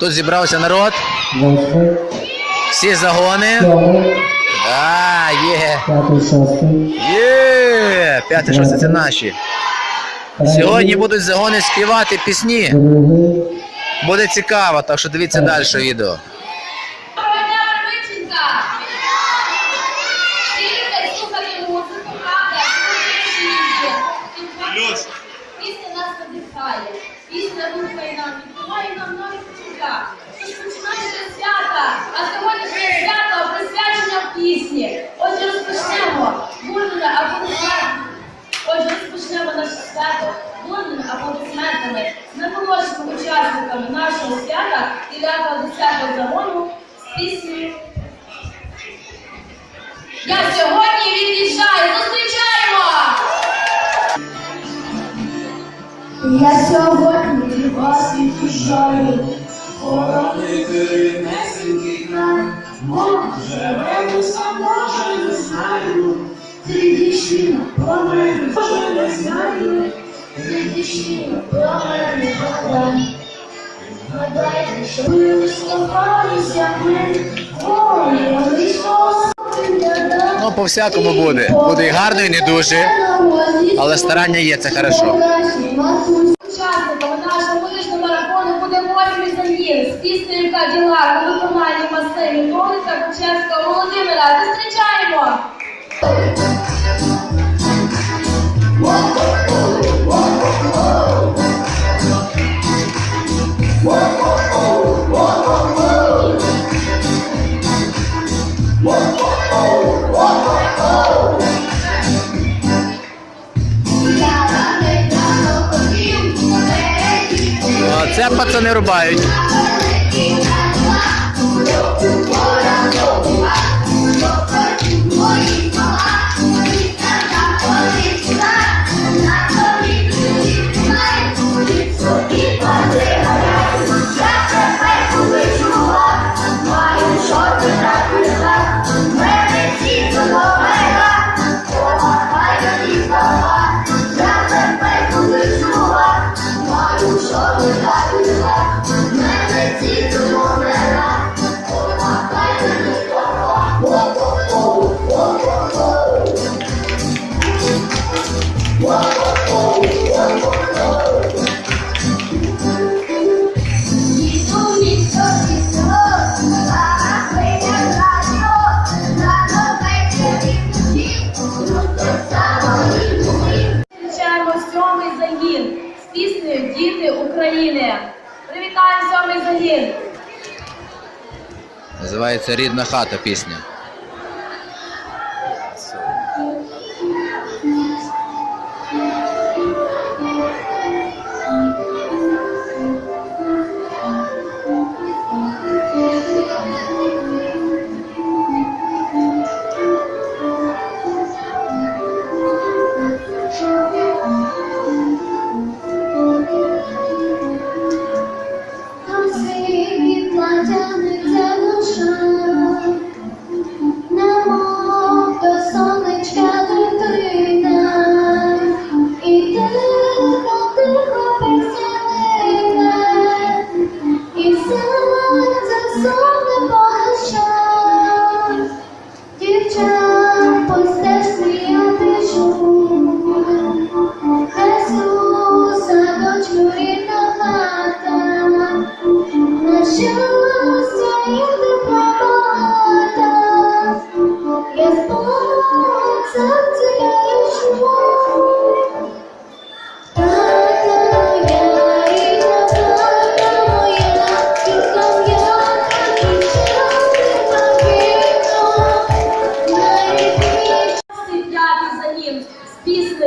Тут зібрався народ, всі загони. А, є. Є! П'яте, шосте це наші. Сьогодні будуть загони співати пісні. Буде цікаво, так що дивіться далі відео. Нашого свята 9-10 загону з піснею Я сьогодні від'їжджаю. Зустрічаємо! Я сьогодні від вас від'їжджаю, хоронити несенький край, може вернусь, а може не знаю, тридішина про мене вже не знаю, тридішина про мене подай. Гадайте, що ви листопалися ми, ой, Ну, по-всякому буде. Буде і гарно, і не дуже. Але старання є, це хорошо. Піснею Каділак у виконанні Масимі Миколика Кучевського Володимира. Зустрічаємо! О, це пацани рубають. Називається Рідна хата пісня.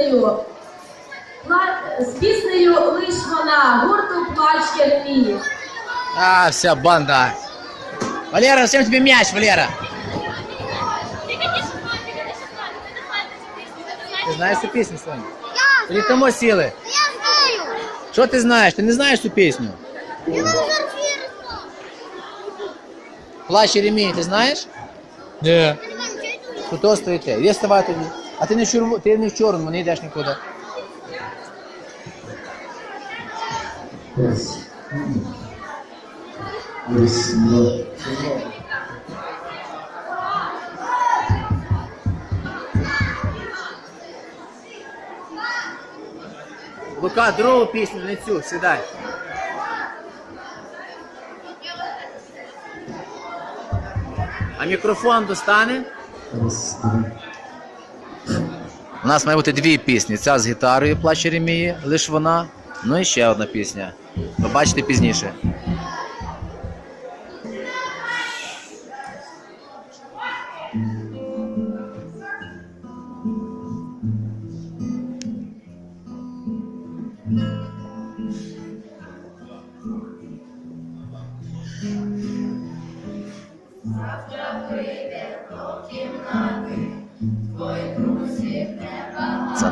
Піснею з піснею Лиш вона гурту Плач Єремії. А, вся банда. Валера, зачем тебе мяч, Валера? Ти знаєш цю пісню, Соня? Или тому сіли? Я знаю! Що ти знаєш? Ти не знаєш цю пісню? Вам Плащ Єремії, ти знаєш? Ні. Тут стоїте. Вставай тоді. А ти не в чорному, ти не в чорному, не йдеш нікуди. Лука, другу пісню, не цю, сідай. А мікрофон достане? У нас має бути дві пісні. Ця з гітарою плач Ремії, лиш вона. Ну і ще одна пісня. Побачите пізніше.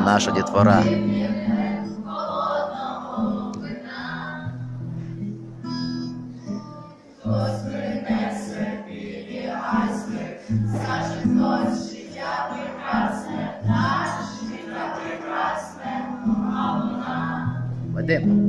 Наша дітвора. Вадим.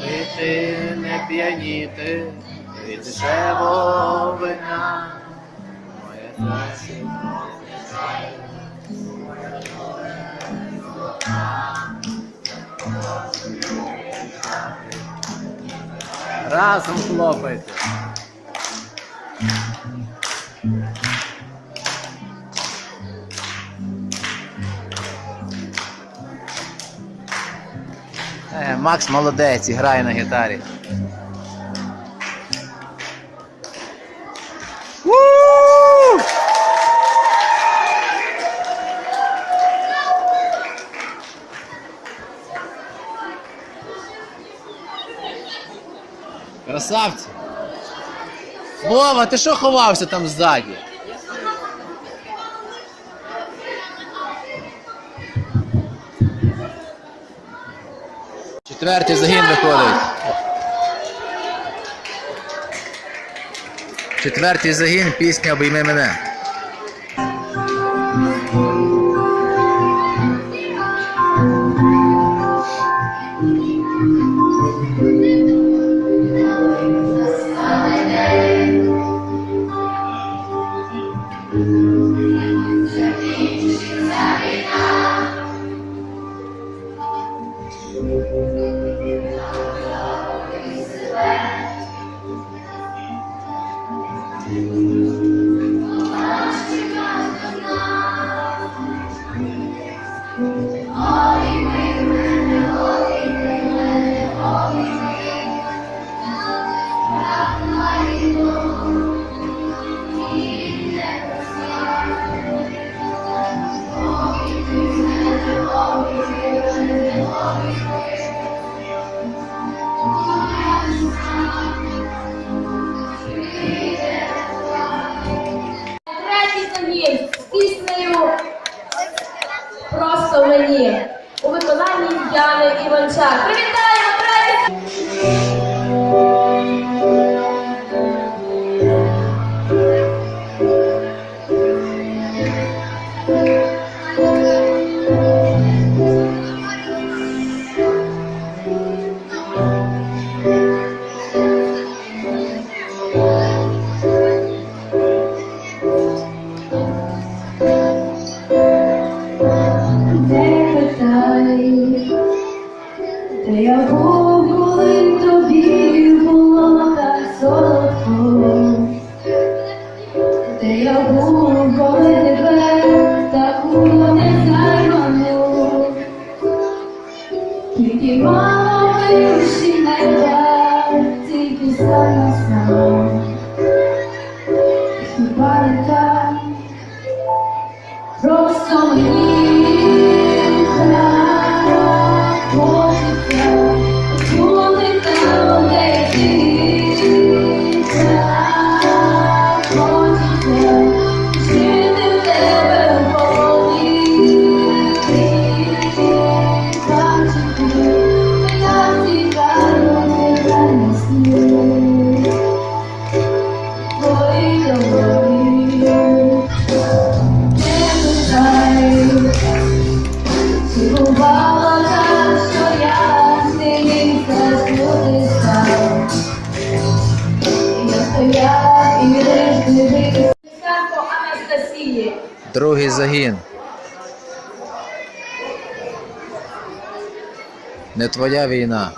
пити, не п'яніти, від дешевого вина. Моє серце Разом хлопайте. Макс молодець, грає на гітарі. Красавці! Вова, ти що ховався там ззаді? Четвертий загін виходить. Четвертий загін, пісня обійми мене. Thank. Другий загін. Не твоя війна.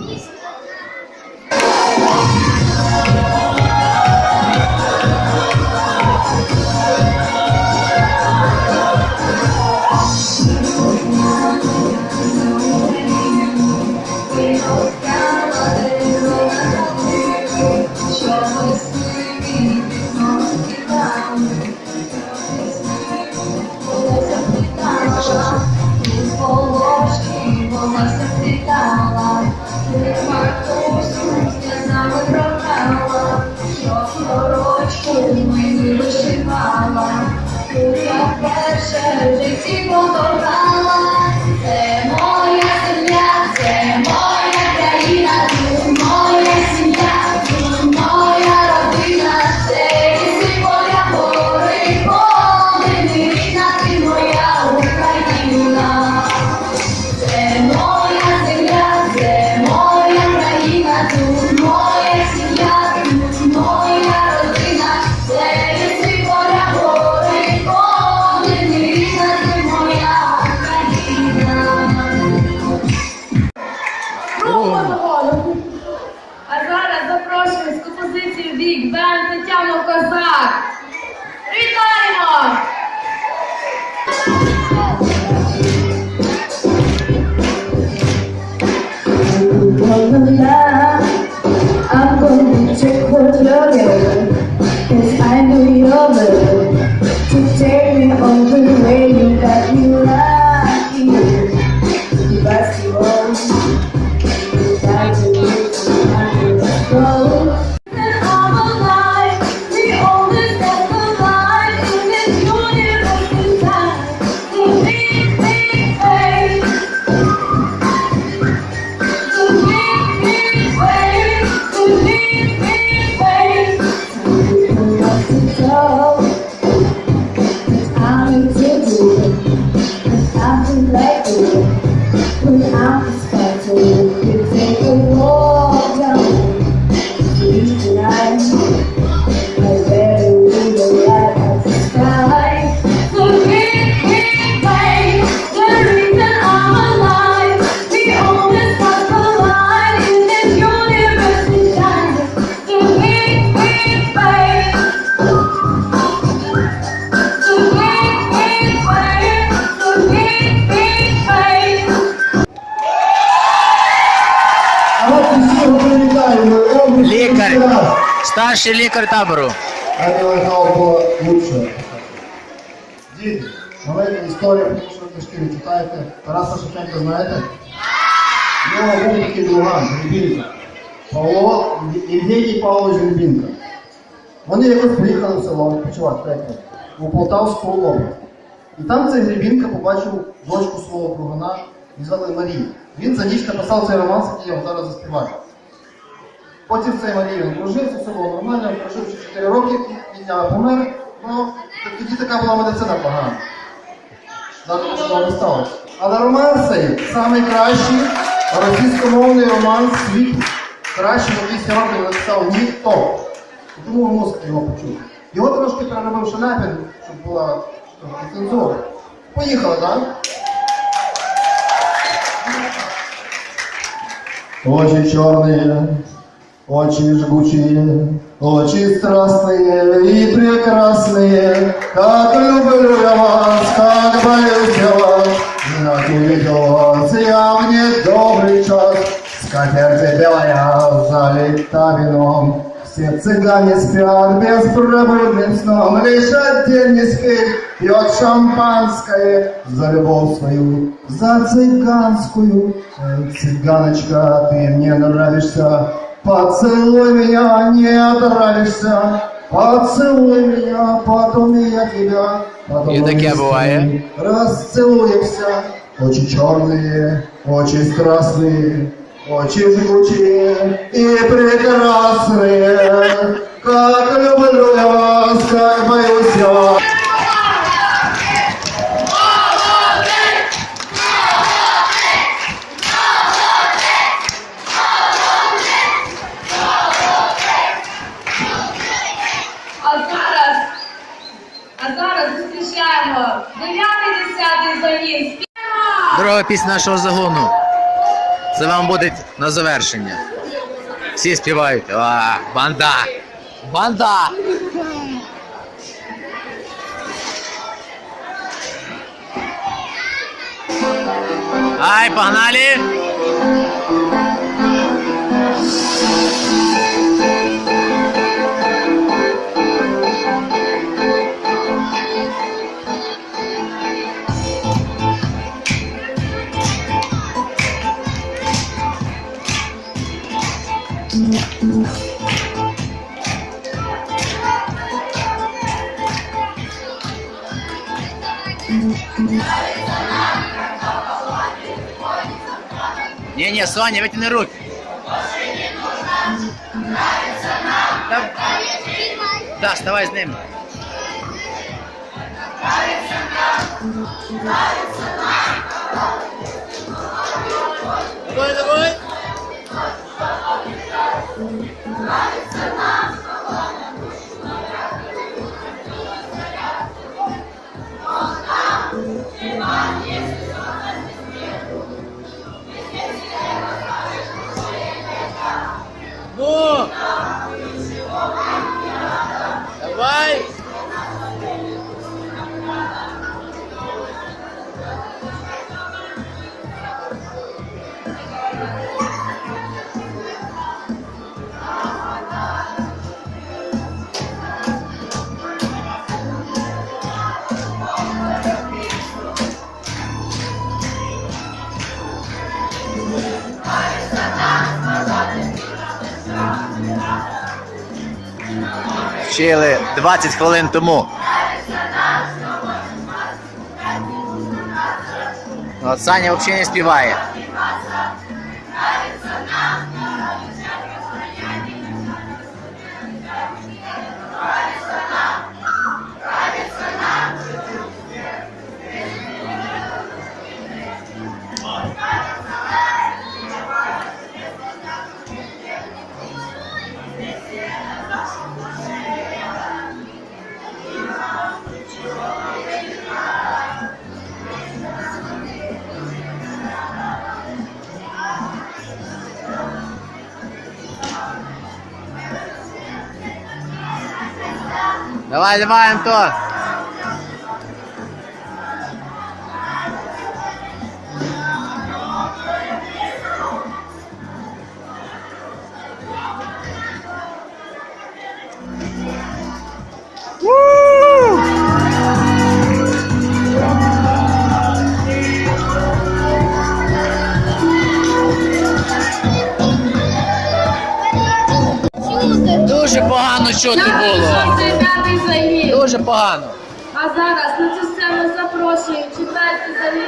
I'm stupid. Старший лікар табору. Я вважав, було лучше. Діти, маленька історія, тому що книжки не читаєте. Тараса Шевченка знаєте? Його був такий Луган, Рібінка. Павло, Євгеній Павлович Рібінка. Вони якось поїхали в село відпочивати пекли, у Полтавську область. І там цей Грібінка побачив дочку свого кругана і звали Марії. Він за ніч написав цей роман, який я вам зараз заспіваю. Потім цей Марій прожив, все було нормально, прожив 4 роки, відняла помер. Ну, тоді така була медицина погана. Зараз чого не сталося. Але роман цей найкращий російськомовний роман світу. Краще за 200 років написав ніхто. Тому мозк його почув. Його трошки переробив Шаляпін, щоб була трохи цензура. Поїхали, так? Очі чорні. Очи жгучие, очи страстные и прекрасные, как люблю я вас, как боюсь я вас, как увидел вас я в недобрый час, скатерть белая залита вином, все цыгане спят беспробудным сном, лишь один не спит, пьет шампанское за любовь свою, за цыганскую. Цыганочка, ты мне нравишься, поцелуй меня, не отравишься. Поцелуй меня, потом и я тебя. Потом И таке мы с буває. тобой Расцелуемся. Очи черные, очи страстные, очи жгучие и прекрасные. Как люблю я вас, как боюсь я вас. А зараз зустрічаємо 9-10 загін. Друга пісня нашого загону. Це вам буде на завершення. Всі співають. А, банда! Банда! Ай, погнали! Не-не, Соня, вытяни руки. Не нужно, нравится. Да, да вставай с ним. Нравится нам. Давай, давай. Ну! Вчили 20 хвилин тому. От Саня взагалі не співає. Давай, давай, Антон. Дуже погано чути було. Завершується. Дуже погано. А зараз на цю сцену запрошую читайте загін